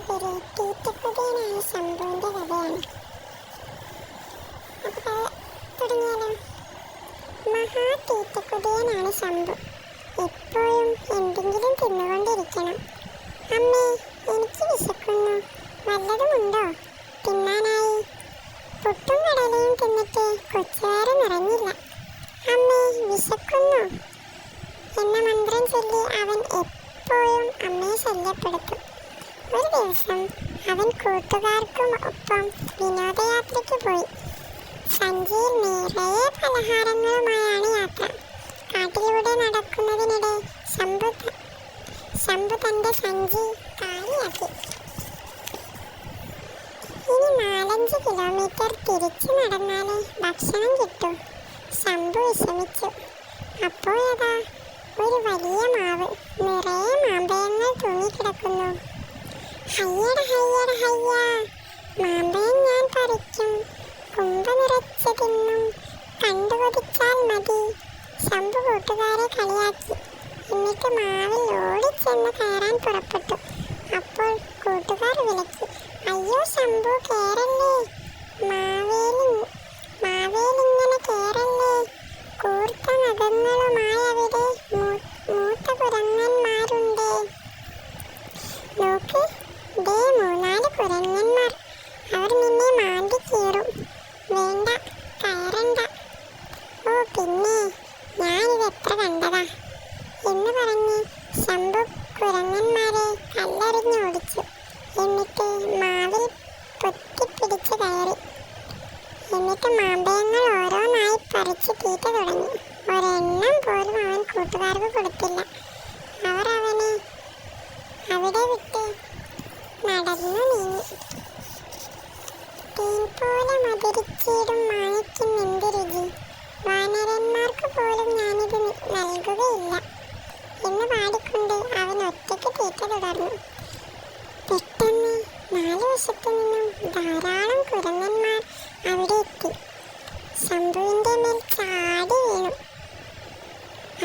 പേര് തീറ്റക്കുതിയനായ ശംഭുവിന്റെ കഥയാണ് അപ്പോൾ തുടങ്ങിയാലോ മഹാ തീറ്റക്കുതിയനാണ് ശംഭു. എപ്പോഴും എന്തെങ്കിലും തിന്നുകൊണ്ടിരിക്കണം. അമ്മേ എനിക്ക് വിശക്കുന്നു. വല്ലതുമുണ്ടോ? തിന്നാനായി. പുട്ടും കടലയും തിന്നിട്ട് കൊച്ചുകാരൻ നിറഞ്ഞില്ല അമ്മേ വിശക്കുന്നു. എന്ന മന്ത്രം ചൊല്ലി അവൻ എപ്പോഴും അമ്മയെ ശല്യപ്പെടുത്തും. ഒരു ദിവസം അവൻ കൂട്ടുകാർക്കും ഒപ്പം വിനോദയാത്രയ്ക്ക് പോയി. സഞ്ചിയിൽ നിറയെ പലഹാരങ്ങളുമായാണ് യാത്ര. കാട്ടിലൂടെ നടക്കുന്നതിനിടെ ശംഭു ശംഭു തന്റെ സഞ്ചി കാലിയാക്കി. ഇനി നാലഞ്ച് കിലോമീറ്റർ തിരിച്ചു നടന്നാലേ ഭക്ഷണം കിട്ടൂ. ശംഭു വിഷമിച്ചു. അപ്പോഴതാ ഒരു വലിയ മാവ് നിറയെ മാമ്പഴങ്ങൾ തൂങ്ങിക്കിടക്കുന്നു. ഹയ്യട ഹയ്യട ഹയ്യ. മാമ്പഴം ഞാൻ പറിക്കും. കുമ്പ നിറച്ച് തിന്നും. കണ്ടു കൊതിച്ചാൽ മതി. ശംഭു കൂട്ടുകാരെ കളിയാക്കി. എന്നിട്ട് മാവിൽ ഓടിച്ചെന്ന് കയറാൻ പുറപ്പെട്ടു. അപ്പോൾ കൂട്ടുകാർ വിളിച്ചു അയ്യോ ശംഭു കേറല്ലേ? കുരങ്ങന്മാർ. അവർ നിന്നെ മാന്തി കീറും. വേണ്ട കയറണ്ട. ഓ പിന്നെ ഞാനിത് എത്ര കണ്ടതാ? എന്ന് പറഞ്ഞ് ശംഭു കുരങ്ങന്മാരെ കല്ലെറിഞ്ഞ് ഓടിച്ചു. എന്നിട്ട് മാവിൽ പൊത്തിപ്പിടിച്ച് കയറി. എന്നിട്ട് മാമ്പഴങ്ങൾ ഓരോന്നായി പറിച്ച് തീറ്റ തുടങ്ങി. ഒരെണ്ണം പോലും അവൻ കൂട്ടുകാർക്ക് കൊടുത്തില്ല. അവർ അവനെ അവിടെ വിട്ട് നടന്നു നീങ്ങി തേൻ പോലെ മധുരിച്ചിടും മാണിക്കും എന്ത് രുചി വാനരന്മാർക്ക് പോലും ഞാനിത് നൽകുകയില്ല എന്ന് പാടിക്കൊണ്ട് അവൻ ഒറ്റയ്ക്ക് തീറ്റ തുടർന്നു പെട്ടെന്ന് നാല് വശത്തു നിന്നും ധാരാളം കുരങ്ങന്മാർ അവിടെ എത്തി ശംഭുവിന്റെ മേൽ ചാടി വീണു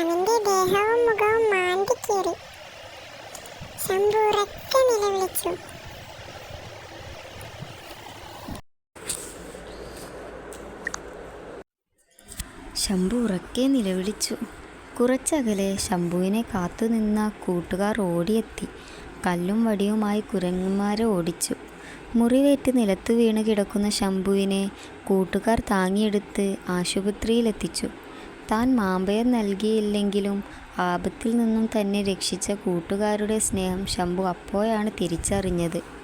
അവന്റെ ദേഹവും മുഖവും മാന്തിക്കീറി ശംഭു ഉറക്കെ നിലവിളിച്ചു. ശംഭു ഉറക്കെ നിലവിളിച്ചു. കുറച്ചകലെ ശംഭുവിനെ കാത്തുനിന്ന കൂട്ടുകാർ ഓടിയെത്തി. കല്ലും വടിയുമായി കുരങ്ങന്മാരെ ഓടിച്ചു. മുറിവേറ്റ് നിലത്ത് വീണ് കിടക്കുന്ന ശംഭുവിനെ കൂട്ടുകാർ താങ്ങിയെടുത്ത് ആശുപത്രിയിലെത്തിച്ചു. താൻ മാമ്പയം നൽകിയില്ലെങ്കിലും ആപത്തിൽ നിന്നും തന്നെ രക്ഷിച്ച കൂട്ടുകാരുടെ സ്നേഹം ശംഭു അപ്പോഴാണ് തിരിച്ചറിഞ്ഞത്.